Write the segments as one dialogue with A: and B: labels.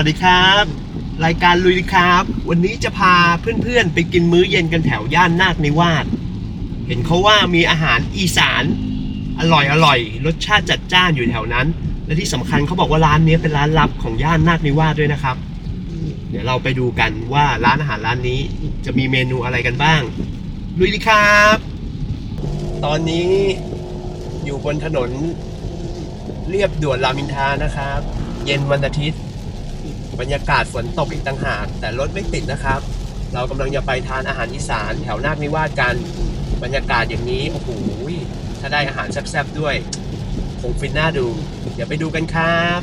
A: สวัสดีครับ รายการลุยครับ วันนี้จะพาเพื่อนๆ ไปกินมื้อเย็นกันแถวย่านนาคนิวาสเห็นเขาว่ามีอาหารอีสาน อร่อยอร่อยรสชาติจัดจ้านอยู่แถวนั้น และที่สำคัญเขาบอกว่าร้านนี้เป็นร้านลับของย่านนาคนิวาสด้วยนะครับ เดี๋ยวเราไปดูกันว่าร้านอาหารร้านนี้จะมีเมนูอะไรกันบ้าง ลุยครับ ตอนนี้อยู่บนถนนเรียบด่วนรามอินทานะครับ เย็นวันอาทิตย์ บรรยากาศฝนตกอีกต่างหากแต่รถไม่ติดนะครับ เรากำลังจะไปทานอาหารอีสานแถวนาคนิวาสกันบรรยากาศอย่างนี้โอ้โหถ้าได้อาหารแซ่บๆด้วย คงฟินน่าดู เดี๋ยวไปดูกันครับ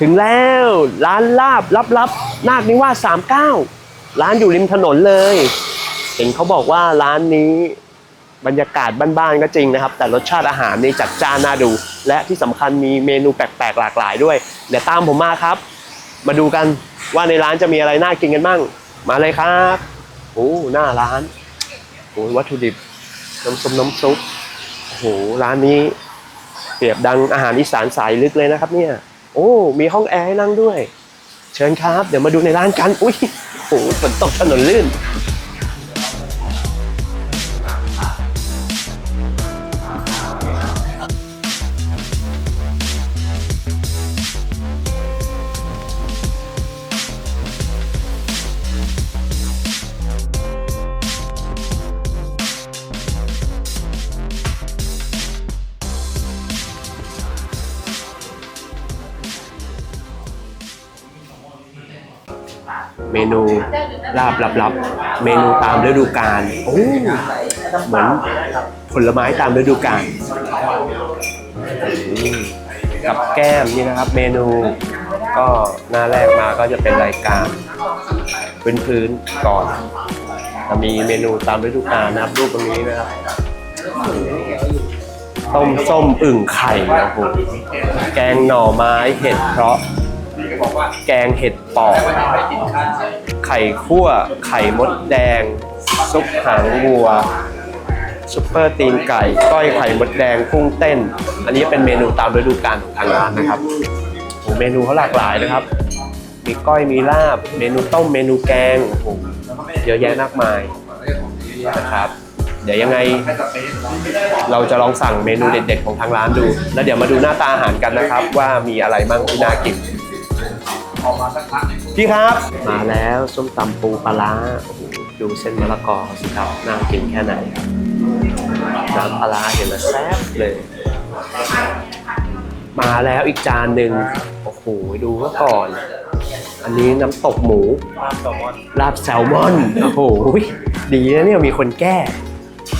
A: ถึงแล้วร้านลาบลับๆนาคนิวาส39ร้านอยู่ริมถนนเลย เห็นเขาบอกว่าร้านนี้บรรยากาศบ้านๆก็จริงนะครับ แต่รสชาติอาหารนี่จัดจ้านน่าดู และที่สำคัญมีเมนูแปลกๆหลากหลายด้วย เดี๋ยวตามผมมาครับ มาดูกันว่าในร้านจะมีอะไรน่ากินกันบ้าง มาเลยครับโอ้หน้าร้านโอ้วัตถุดิบน้ำซุปน้ำซุปโอ้โหร้านนี้เปรียบดังอาหารอีสานสายลึกเลยนะครับเนี่ย โอ้ มีห้องแอร์ให้นั่งด้วย เชิญครับ เดี๋ยวมาดูในร้านกัน อุ้ยโอ้ฝนตกถนนลื่น เมนูลาบลับๆ เมนูตามฤดูกาลโอ้เหมือนผลไม้ตามฤดูกาลอืมกับแก้มนี่นะครับ เมนูก็หน้าแรกมาก็จะเป็นรายการพื้นๆก่อนจะมีเมนูตามฤดูกาลนะครับรูปตรงนี้นะครับต้มส้มอึ่งไข่โอ้โหแกงหน่อไม้เห็ดเพราะ แกงเห็ดปอกไข่คั่ว ไข่มดแดง ซุปหางวัวซุปเปอร์ตีนไก่ ก้อยไข่มดแดงกุ้งเต้น อันนี้เป็นเมนูตามฤดูกาลของทางร้านนะครับโอ้เมนูเขาหลากหลายนะครับ มีก้อยมีลาบ เมนูต้มเมนูแกงโอ้โหเยอะแยะมากมายนะครับ เดี๋ยวยังไง เราจะลองสั่งเมนูเด็ดๆของทางร้านดู แล้วเดี๋ยวมาดูหน้าตาอาหารกันนะครับ ว่ามีอะไรบ้างที่น่ากิน พี่ครับ มาแล้วส้มตำปูปลาร้าโอ้โหดูเส้นมะละกอสิครับน่ากินแค่ไหนน้ำปลาร้าเห็นแล้วแซ่บเลย มาแล้วอีกจานหนึ่งโอ้โหดูก็ก่อน อันนี้น้ำตกหมูลาบแซลมอนโอ้โหดีนะเนี่ยมีคนแก้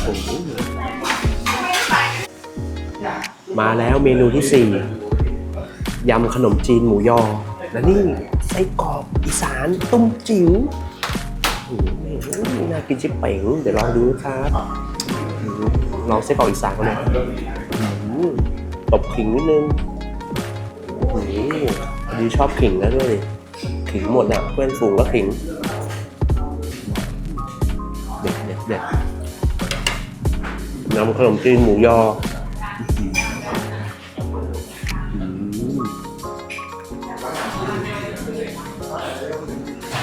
A: โอ้โหมาแล้วเมนูที่สี่ยำขนมจีนหมูยอ และนี่ไส้กรอกอีสานต้มจิ๋วโอ้โหน่ากินชิบเป๋งเดี๋ยวลองดูนะครับอืมลองไส้กรอกอีสานกันเลยอืมตบขิงนิดนึงโอ้โหดีชอบขิงแล้วด้วยดิขิงหมดอะเพื่อนฝูงก็ขิง เด็ดเด็ดเด็ดนำขนมจีนหมูยอ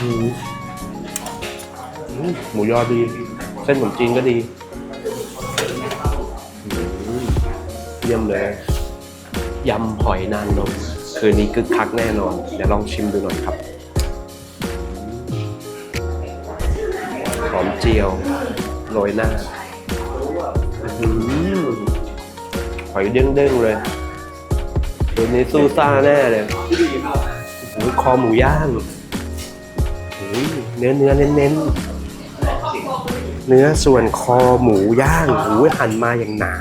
A: หมูยอดี เส้นขนมจีนก็ดีเยี่ยมเลย ยำหอยนางรมคืนนี้คึกคักแน่นอน เดี๋ยวลองชิมดูหน่อยครับ หอมเจียวโรยหน้าอืมหอยเด้งๆเลยคืนนี้สู้ซ่าแน่เลยคอหมูย่าง เนื้อเนื้อเน้นเน้นเนื้อส่วนคอหมูย่างหูหั่นมาอย่างหนา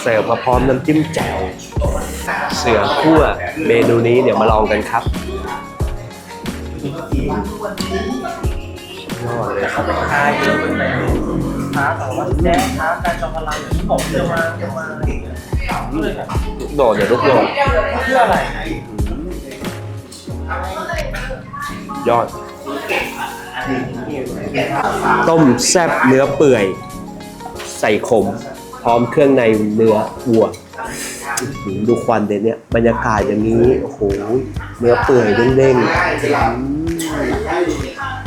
A: เสิร์ฟมาพร้อมน้ำจิ้มแจ่วเสือคั่วเมนูนี้เดี๋ยวมาลองกันครับยอดเลยครับ
B: ทายเยอะเป็นแบบค้าแต่ว่าแจ้งค้าการจอมพลังอย่างที่บอกจะมาจะมาอะไรอย่างเงี้ย
A: ลูกโดดเดี๋ยวลูกโดด
B: เพื่ออะไร
A: ยอด ต้มแซบเนื้อเปื่อย ใส่ขม พร้อมเครื่องในเนื้อวัวดูควันเด่นเนี่ยบรรยากาศอย่างนี้โอ้โหเนื้อเปื่อยเด้งๆ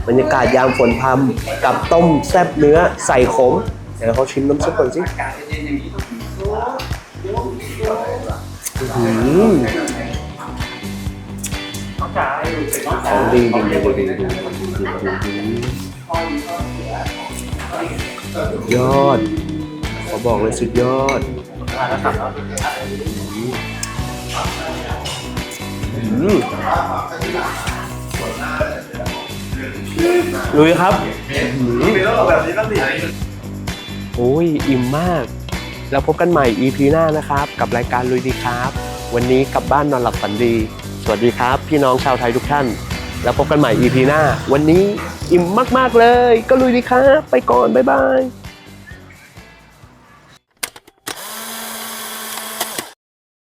A: บรรยากาศยามฝนพำกับต้มแซบเนื้อใส่ขมเดี๋ยวเขาชิมน้ำซุปก่อนสิอื ของดีจริงๆดูดูดูดูดูดูยอดขอบอกเลยสุดยอดลุยครับโอ้ย อิ่มมาก แล้วพบกันใหม่ EP หน้านะครับ กับรายการลุยดีครับ วันนี้กลับบ้านนอนหลับฝันดี สวัสดีครับ พี่น้องชาวไทยทุกท่าน แล้วพบกันใหม่ EP หน้า วันนี้อิ่มมาก ๆ เลย ก็ลุยดีครับ ไปก่อน บ๊ายบาย